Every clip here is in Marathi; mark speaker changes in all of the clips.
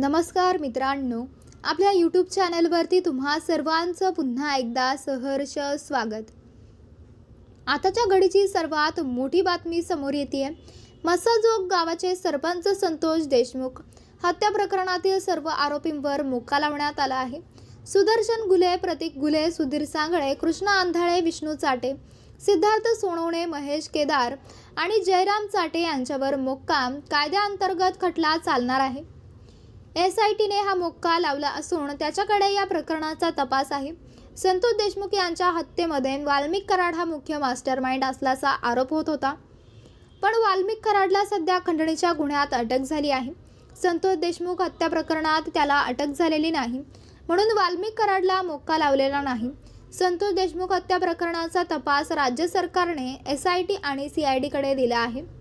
Speaker 1: नमस्कार मित्रांनो आपल्या यूट्यूब चॅनलवरती तुम्हा सर्वांचं पुन्हा एकदा सहर्ष स्वागत. आताच्या घडीची सर्वात मोठी बातमी समोर येते मसाजोग गावाचे सरपंच संतोष देशमुख हत्या प्रकरणातील सर्व आरोपींवर मोका लावण्यात आला आहे. सुदर्शन गुले प्रतीक गुले सुधीर सांगळे कृष्णा आंधळे विष्णू चाटे सिद्धार्थ सोनवणे महेश केदार आणि जयराम चाटे यांच्यावर मोक्काम कायद्याअंतर्गत खटला चालणार आहे. एस आय टीने हा मोक्का लावला असून त्याच्याकडे या प्रकरणाचा तपास आहे. संतोष देशमुख यांच्या हत्येमध्ये वाल्मिक कराड हा मुख्य मास्टर माइंड असल्याचा आरोप होत होता. पण वाल्मिक कराडला सध्या खंडणीच्या गुन्ह्यात अटक झाली आहे. संतोष देशमुख हत्या प्रकरणात त्याला अटक झालेली नाही. म्हणून वाल्मिक कराडला मोक्का लावलेला नाही. संतोष देशमुख हत्या प्रकरणाचा तपास राज्य सरकारने एस आय टी आणि सी आय डीकडे दिला आहे.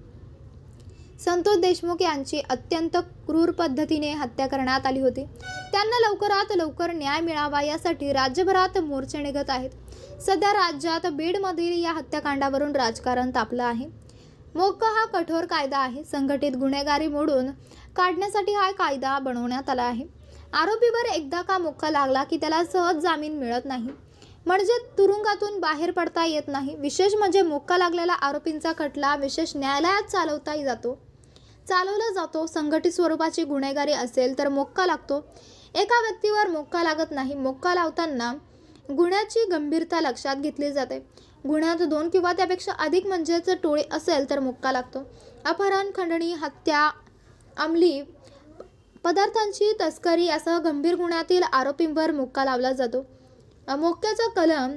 Speaker 1: संतोष देशमुख यांची अत्यंत क्रूर पद्धतीने हत्या करण्यात आली होती. त्यांना लवकरात लवकर न्याय मिळावा यासाठी राज्यभरात मोर्चे निघत आहेत. सध्या राज्यात बीडमधील या हत्याकांडावरून राजकारण तापलं आहे. मोक्का हा कठोर कायदा आहे. संघटित गुन्हेगारी मोडून काढण्यासाठी हा कायदा बनवण्यात आला आहे. आरोपीवर एकदा का मोक्का लागला की त्याला सहज जामीन मिळत नाही. म्हणजे तुरुंगातून बाहेर पडता येत नाही. विशेष म्हणजे मोक्का लागलेला आरोपींचा खटला विशेष न्यायालयात चालवता जातो. चालवला जातो संघटित स्वरूपाची गुन्हेगारी असेल तर मोक्का लागतो. एका व्यक्तीवर मोक्का लागत नाही मोक्का लावताना गुन्ह्याची गंभीरता लक्षात घेतली जाते. गुन्ह्यात दोन किंवा त्यापेक्षा अधिक म्हणजेच टोळी असेल तर मोक्का लागतो. अपहरण खंडणी हत्या अंमली पदार्थांची तस्करी यासह गंभीर गुन्ह्यातील आरोपींवर मोक्का लावला जातो. मोक्याचा कलम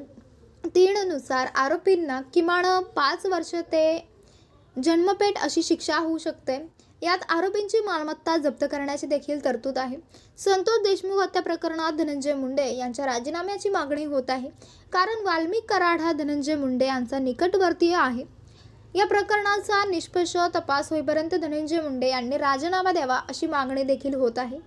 Speaker 1: तीननुसार आरोपींना किमान पाच वर्ष ते जन्मपेठ अशी शिक्षा होऊ शकते. यात आरोपींची मालमत्ता जप्त करण्याची देखील तरतूद आहे. संतोष देशमुख हत्या प्रकरणात धनंजय मुंडे यांच्या राजीनाम्याची मागणी होत आहे. कारण वाल्मिक कराड हा धनंजय मुंडे यांचा निकटवर्तीय आहे. या प्रकरणाचा निष्पक्ष तपास होईपर्यंत धनंजय मुंडे यांनी राजीनामा द्यावा अशी मागणी देखील होत आहे.